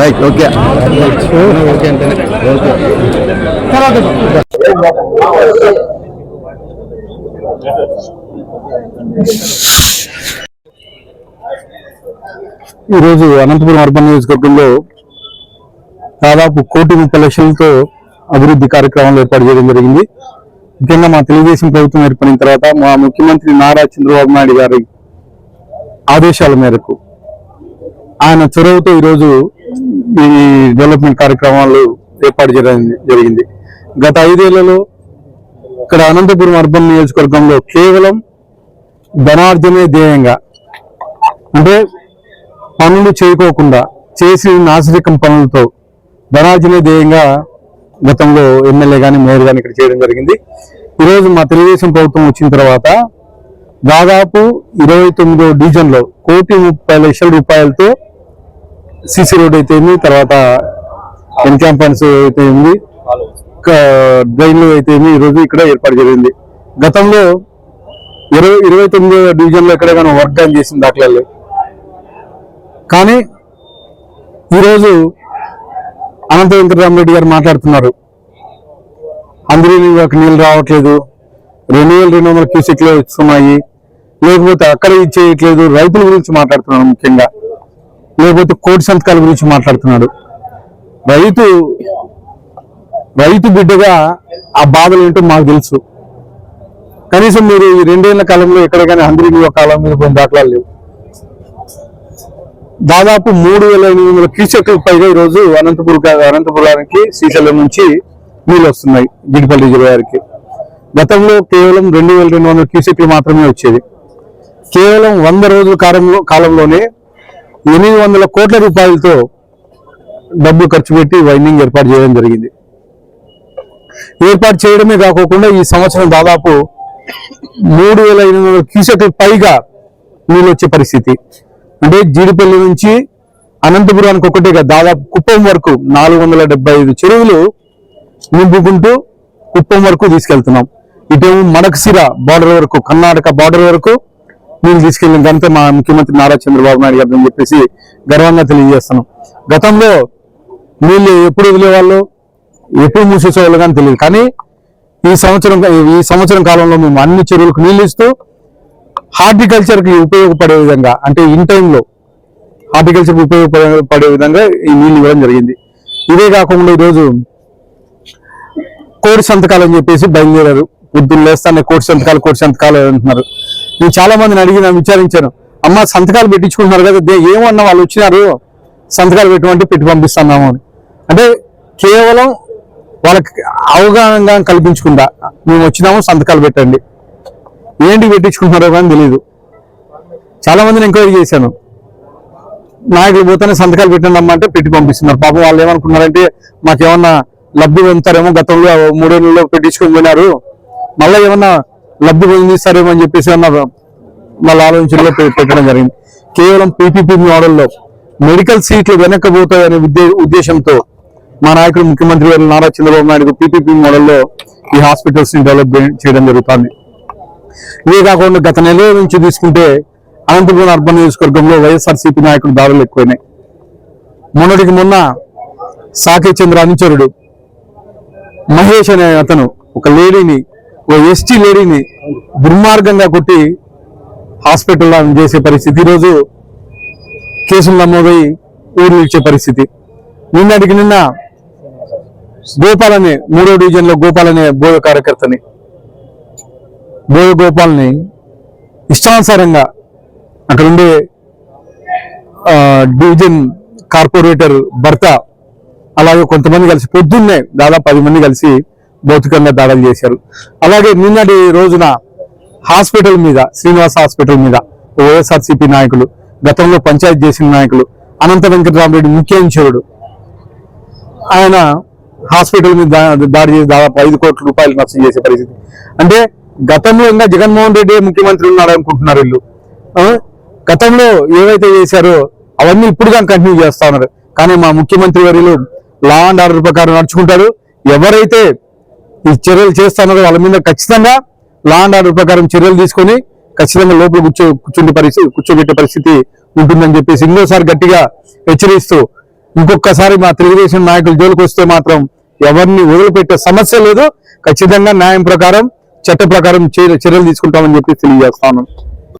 Right okay okay okay ఈరోజు Anantapuram urban నియోజకవర్గంలో దాదాపు కోటి ముప్పై లక్షలతో అభివృద్ధి కార్యక్రమాలు ఏర్పాటు చేయడం జరిగింది. ముఖ్యంగా మా తెలుగుదేశం ప్రభుత్వం ఏర్పడిన తర్వాత మా ముఖ్యమంత్రి నారా చంద్రబాబు నాయుడు గారి ఆదేశాల మేరకు ఆయన చొరవతో ఈరోజు ఈ డెవలప్మెంట్ కార్యక్రమాలు ఏర్పాటు చేయడం జరిగింది. గత ఐదేళ్ళలో ఇక్కడ అనంతపురం అర్బన్ నియోజకవర్గంలో కేవలం ధనార్జనే ధ్యేయంగా అంటే పనులు చేయకోకుండా చేసి నాసిరికం పనులతో ధనార్జనే ధ్యేయంగా గతంలో ఎమ్మెల్యే కానీ మేయర్ కానీ ఇక్కడ చేయడం జరిగింది. ఈరోజు మా తెలుగుదేశం ప్రభుత్వం వచ్చిన తర్వాత దాదాపు ఇరవై తొమ్మిదో డివిజన్లో కోటి ముప్పై లక్షల రూపాయలతో సిసి రోడ్ అయితే ఉంది తర్వాత ఎన్క్యాంపన్స్ అయితే ఉంది డ్రైన్లు అయితే ఈరోజు ఇక్కడ ఏర్పాటు జరిగింది. గతంలో ఇరవై ఇరవై తొమ్మిదో డివిజన్లో ఎక్కడ కానీ వర్క్ డన్ చేసిన దాఖలాలు. కానీ ఈరోజు అనంత వెంకటరామరెడ్డి గారు మాట్లాడుతున్నారు. అందరూ ఒక నీళ్ళు రావట్లేదు. రెండు వేల రెండు వందల క్యూసెక్లో వస్తున్నాయి. లేకపోతే అక్కడ ఇచ్చేయట్లేదు రైతుల గురించి మాట్లాడుతున్నాడు ముఖ్యంగా. లేకపోతే కోటి సంతకాల గురించి మాట్లాడుతున్నాడు రైతు రైతు బిడ్డగా ఆ బాధలు ఏంటో మాకు తెలుసు. కనీసం మీరు ఈ రెండేళ్ళ కాలంలో ఎక్కడికైనా ఒక కాలం మీద కొన్ని దాఖలాలు లేవు. దాదాపు మూడు వేల ఎనిమిది వందల క్యూసెక్లకు పైగా ఈరోజు అనంతపురం అనంతపురానికి శ్రీశైలం నుంచి నీళ్ళు వస్తున్నాయి గిడిపల్లి రిజర్వాయర్కి గతంలో కేవలం రెండు వేల రెండు వందల క్యూసెక్లు మాత్రమే వచ్చేది. కేవలం వంద రోజుల కాలంలో కాలంలోనే ఎనిమిది వందల కోట్ల రూపాయలతో డబ్బు ఖర్చు పెట్టి వైండింగ్ ఏర్పాటు చేయడం జరిగింది. ఏర్పాటు చేయడమే కాకోకుండా ఈ సంవత్సరం దాదాపు మూడు వేల ఎనిమిది వందల క్యూసెక్లకు పైగా నీళ్ళు వచ్చే పరిస్థితి. అంటే జీడిపల్లి నుంచి అనంతపురానికి ఒకటే దాదాపు కుప్పం వరకు నాలుగు వందల డెబ్బై ఐదు చెరువులు నింపుకుంటూ కుప్పం వరకు తీసుకెళ్తున్నాం. ఇటేమో మడకసిర బార్డర్ వరకు కర్ణాటక బార్డర్ వరకు నీళ్ళు తీసుకెళ్ళిన ఘనత మా ముఖ్యమంత్రి నారా చంద్రబాబు నాయుడు గారు అని చెప్పేసి గర్వంగా తెలియజేస్తున్నాం. గతంలో నీళ్ళు ఎప్పుడు వదిలేవాళ్ళు? ఎప్పుడు మూసేసేవాళ్ళు కానీ తెలియదు. కానీ ఈ సంవత్సరం ఈ సంవత్సరం కాలంలో మేము అన్ని చెరువులకు నీళ్ళు ఇస్తూ హార్టికల్చర్కి ఉపయోగపడే విధంగా అంటే ఇన్ టైంలో హార్టికల్చర్కి ఉపయోగపడే విధంగా ఈ నీళ్ళు ఇవ్వడం జరిగింది. ఇదే కాకుండా ఈరోజు కోడి సంతకాలు అని చెప్పేసి బయలుదేరారు. పొద్దున్న లేస్తానే కోటి సంతకాలు కోటి సంతకాలు అంటున్నారు. నేను చాలా మందిని అడిగిన విచారించాను. అమ్మ సంతకాలు పెట్టించుకుంటున్నారు కదా దే- ఏమన్నా వాళ్ళు వచ్చినారు? సంతకాలు పెట్టమంటే పెట్టి పంపిస్తున్నాము అని. అంటే కేవలం వాళ్ళకి అవగాహన కల్పించకుండా మేము వచ్చినాము సంతకాలు పెట్టండి. ఏంటి పెట్టించుకుంటున్నారో కానీ తెలియదు చాలా మందిని ఎంక్వైరీ చేశాను. నాయకులు పోతేనే సంతకాలు పెట్టండి అమ్మంటే అంటే పెట్టి పంపిస్తున్నారు. పాపం వాళ్ళు ఏమనుకున్నారంటే మాకేమన్నా లబ్ధి పొందుతారేమో గతంలో మూడేళ్ళలో పెట్టించుకొని పోయినారు. మళ్ళీ ఏమన్నా లబ్ధి పొందిస్తారేమో అని చెప్పేసి అన్న వాళ్ళ ఆలోచనలో పెట్టడం జరిగింది. కేవలం పీపీపీ మోడల్లో మెడికల్ సీట్లు వెనక్కపోతాయనే ఉద్దే- ఉద్దేశంతో మా నాయకుడు ముఖ్యమంత్రి గారు నారా చంద్రబాబు నాయుడు పీపీపీ మోడల్లో ఈ హాస్పిటల్స్ని డెవలప్ చేయడం జరుగుతుంది. ఇవే కాకుండా గత నెల నుంచి తీసుకుంటే అనంతపురం అర్బన్ నియోజకవర్గంలో వైఎస్ఆర్సీపీ నాయకుడు దాడులు ఎక్కువైనాయి. మొన్నటికి మొన్న సాకే చంద్ర అనుచరుడు మహేష్ అనే అతను ఒక లేడీని ఓ ఎస్టీ లేడీని దుర్మార్గంగా కొట్టి హాస్పిటల్లో చేసే పరిస్థితి. ఈరోజు కేసులు నమోదై ఊరు ఇచ్చే పరిస్థితి. నిన్నటికి నిన్న గోపాల్ అనే మూడో డివిజన్లో గోపాల్ అనే బోయ కార్యకర్తని. బోయ గోపాల్ని ఇష్టానుసారంగా అక్కడ ఉండే డివిజన్ కార్పొరేటర్ భర్త అలాగే కొంతమంది కలిసి పొద్దున్నే దాదాపు పది మంది కలిసి భౌతికంగా దాడులు చేశారు. అలాగే నిన్నటి రోజున హాస్పిటల్ మీద శ్రీనివాస హాస్పిటల్ మీద వైఎస్ఆర్సీపీ నాయకులు గతంలో పంచాయతీ చేసిన నాయకులు అనంత వెంకటరామరెడ్డి ముఖ్య ఆయన హాస్పిటల్ మీద దాడి చేసి దాదాపు ఐదు కోట్ల రూపాయలు నష్టం చేసే పరిస్థితి. అంటే గతంలో ఇంకా జగన్మోహన్ రెడ్డి ముఖ్యమంత్రి ఉన్నాడు అనుకుంటున్నారు వీళ్ళు. గతంలో ఏవైతే చేశారో అవన్నీ ఇప్పుడు కానీ కంటిన్యూ చేస్తా ఉన్నారు. కానీ మా ముఖ్యమంత్రి వర్యులు లా అండ్ ఆర్డర్ ప్రకారం నడుచుకుంటారు. ఎవరైతే ఈ చర్యలు చేస్తున్నారో వాళ్ళ మీద ఖచ్చితంగా లా అండ్ ఆర్డర్ ప్రకారం చర్యలు తీసుకొని ఖచ్చితంగా లోపల కూర్చో కూర్చుండే పరిస్థితి కూర్చోబెట్టే పరిస్థితి ఉంటుందని చెప్పేసి ఇంకోసారి గట్టిగా హెచ్చరిస్తూ ఇంకొకసారి మా తెలుగుదేశం నాయకులు జోలికి వస్తే మాత్రం ఎవరిని వదిలిపెట్టే సమస్య లేదు. ఖచ్చితంగా న్యాయం ప్రకారం చట్ట ప్రకారం చర్యలు తీసుకుంటామని చెప్పి తెలియజేస్తాను.